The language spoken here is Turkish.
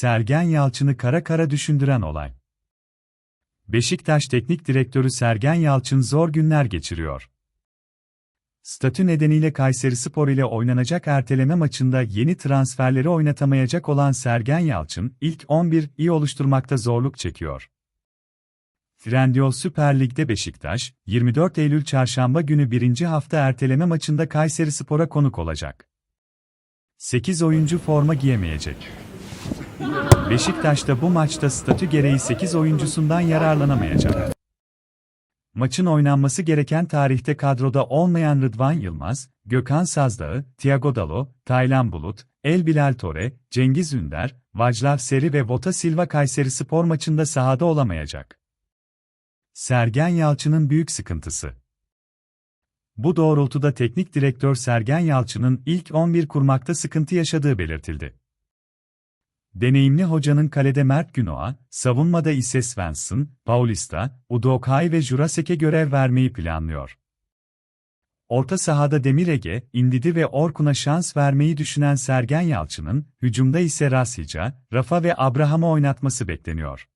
Sergen Yalçın'ı kara kara düşündüren olay. Beşiktaş Teknik Direktörü Sergen Yalçın zor günler geçiriyor. Statü nedeniyle Kayserispor ile oynanacak erteleme maçında yeni transferleri oynatamayacak olan Sergen Yalçın, ilk 11'i oluşturmakta zorluk çekiyor. Trendyol Süper Lig'de Beşiktaş, 24 Eylül Çarşamba günü birinci hafta erteleme maçında Kayserispor'a konuk olacak. 8 oyuncu forma giyemeyecek. Beşiktaş da bu maçta statü gereği 8 oyuncusundan yararlanamayacak. Maçın oynanması gereken tarihte kadroda olmayan Rıdvan Yılmaz, Gökhan Sazdağ, Thiago Dalo, Taylan Bulut, El Bilal Tore, Cengiz Ünder, Vaclav Seri ve Vota Silva Kayseri spor maçında sahada olamayacak. Sergen Yalçın'ın büyük sıkıntısı. Bu doğrultuda teknik direktör Sergen Yalçın'ın ilk 11 kurmakta sıkıntı yaşadığı belirtildi. Deneyimli hocanın kalede Mert Günok'a, savunmada ise Svensson, Paulista, Udokai ve Jurasek'e görev vermeyi planlıyor. Orta sahada Demir Ege, İndidi ve Orkun'a şans vermeyi düşünen Sergen Yalçın'ın, hücumda ise Rasica, Rafa ve Abraham'ı oynatması bekleniyor.